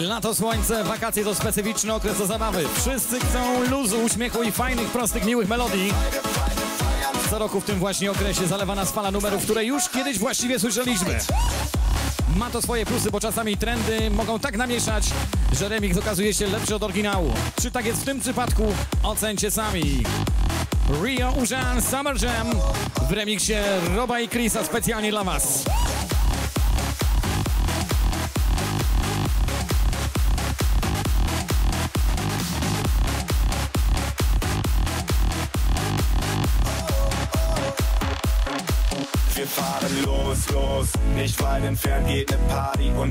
Lato, słońce, wakacje to specyficzny okres do zabawy. Wszyscy chcą luzu, uśmiechu i fajnych, prostych, miłych melodii. Co roku w tym właśnie okresie zalewa nas fala numerów, które już kiedyś właściwie słyszeliśmy. Ma to swoje plusy, bo czasami trendy mogą tak namieszać, że remix okazuje się lepszy od oryginału. Czy tak jest w tym przypadku? Ocencie sami. Rio Ujan Summer Jam w remiksie Roba i Chrisa specjalnie dla Was. Wir fahren los, los, nicht weit entfernt geht ne Party und